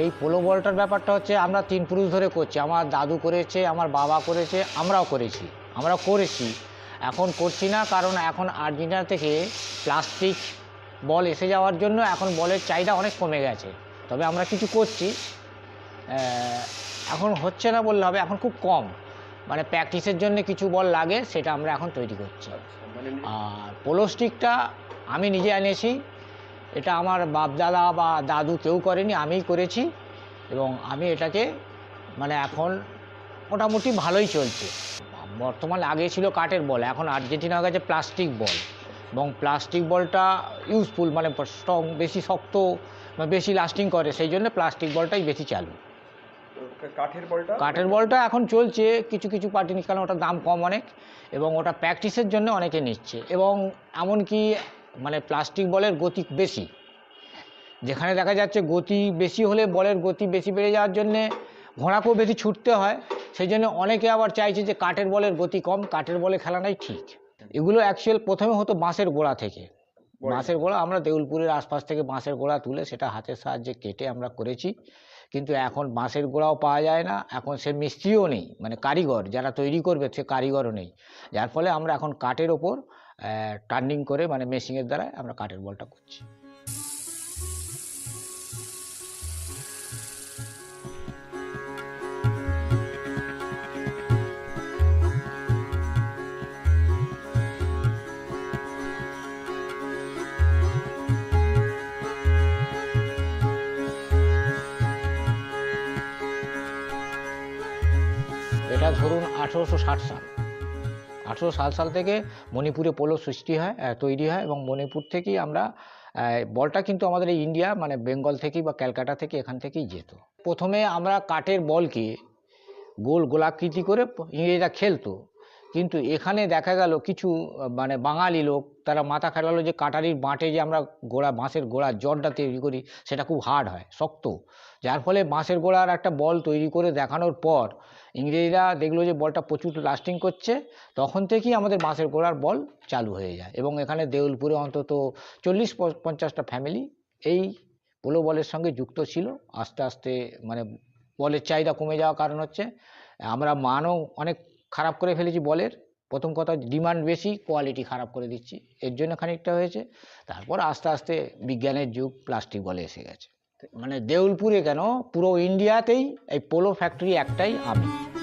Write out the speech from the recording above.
এই পোলো বলটার ব্যাপারটা হচ্ছে আমরা তিন পুরুষ ধরে করছি। আমার দাদু করেছে আমার বাবা করেছে আমরাও করেছি আমরা করেছি। এখন করছি না কারণ এখন আর্জেন্টিনা থেকে প্লাস্টিক বল এসে যাওয়ার জন্য এখন বলের চাহিদা অনেক কমে গেছে। তবে আমরা কিছু করছি। এখন হচ্ছে না বললে হবে এখন খুব কম। মানে প্র্যাকটিসের জন্য কিছু বল লাগে সেটা আমরা এখন তৈরি করছি। মানে আর পোলো স্টিকটা আমি নিজে এনেছি এটা আমার বাপদাদা বা দাদু কেউ করেনি আমিই করেছি এবং আমি এটাকে মানে এখন মোটামুটি ভালোই চলছে। বর্তমানে আগে ছিল কাঠের বল এখন আর্জেন্টিনার কাছে প্লাস্টিক বল এবং প্লাস্টিক বলটা ইউজফুল মানে স্ট্রং বেশি শক্ত বা বেশি লাস্টিং করে সেই জন্য প্লাস্টিক বলটাই বেশি চালু। কাঠের বলটা? কাঠের বলটা এখন চলছে কিছু কিছু পার্টি নিচ্ছে কারণ ওটার দাম কম অনেক এবং ওটা প্র্যাকটিসের জন্য অনেকে নিচ্ছে এবং এমনকি মানে প্লাস্টিক বলের গতি বেশি। যেখানে দেখা যাচ্ছে গতি বেশি হলে বলের গতি বেশি বেড়ে যাওয়ার জন্যে ঘোড়াকেও বেশি ছুটতে হয়। সেই জন্য অনেকে আবার চাইছে যে কাঠের বলের গতি কম কাঠের বলে খেলাটাই ঠিক। এগুলো অ্যাকচুয়াল প্রথমে হতো বাঁশের গোড়া থেকে। বাঁশের গোড়া আমরা দেউলপুরের আশপাশ থেকে বাঁশের গোড়া তুলে সেটা হাতের সাহায্যে কেটে আমরা করেছি। কিন্তু এখন বাঁশের গোড়াও পাওয়া যায় না। এখন সে মিস্ত্রিও নেই মানে কারিগর যারা তৈরি করবে সে কারিগরও নেই। যার ফলে আমরা এখন কাঠের ওপর টার্নিং করে মানে মেশিনের দ্বারা আমরা কাঠের বলটা করছি। এটা ধরুন আঠেরোশো ষাট সাল। আঠেরোশো ষাট সাল থেকে মণিপুরে পোলো সৃষ্টি হয় তৈরি হয় এবং মণিপুর থেকেই আমরা বলটা কিন্তু আমাদের এই ইন্ডিয়া মানে বেঙ্গল থেকেই বা ক্যালকাটা থেকে এখান থেকেই যেত। প্রথমে আমরা কাঠের বলকে গোল গোলাকৃতি করে ইংরেজরা খেলতো। কিন্তু এখানে দেখা গেল কিছু মানে বাঙালি লোক, তারা মাথা খাটালো যে কাটারির বাঁটে যে আমরা গোড়া, বাঁশের গোড়া জটটা তৈরি করি, সেটা খুব হার্ড হয়, শক্ত। যার ফলে বাঁশের গোড়ার একটা বল তৈরি করে দেখানোর পর ইংরেজরা দেখল যে বলটা প্রচুর লাস্টিং করছে, তখন থেকেই আমাদের বাঁশের গোড়ার বল চালু হয়ে যায়। এবং এখানে দেউলপুরে অন্তত চল্লিশ পঞ্চাশটা ফ্যামিলি এই পোলো বলের সঙ্গে যুক্ত ছিল। আস্তে আস্তে মানে বলের চাহিদা কমে যাওয়ার কারণ হচ্ছে, আমরা মানও অনেক খারাপ করে ফেলেছি বলের। প্রথম কথা ডিমান্ড বেশি, কোয়ালিটি খারাপ করে দিচ্ছি। এর জন্য খানিকটা হয়েছে। তারপর আস্তে আস্তে বিজ্ঞানের যুগ, প্লাস্টিক বলে এসে গেছে। মানে দেউলপুরে কেন? পুরো ইন্ডিয়াতেই এই পোলো ফ্যাক্টরি একটাই আমি।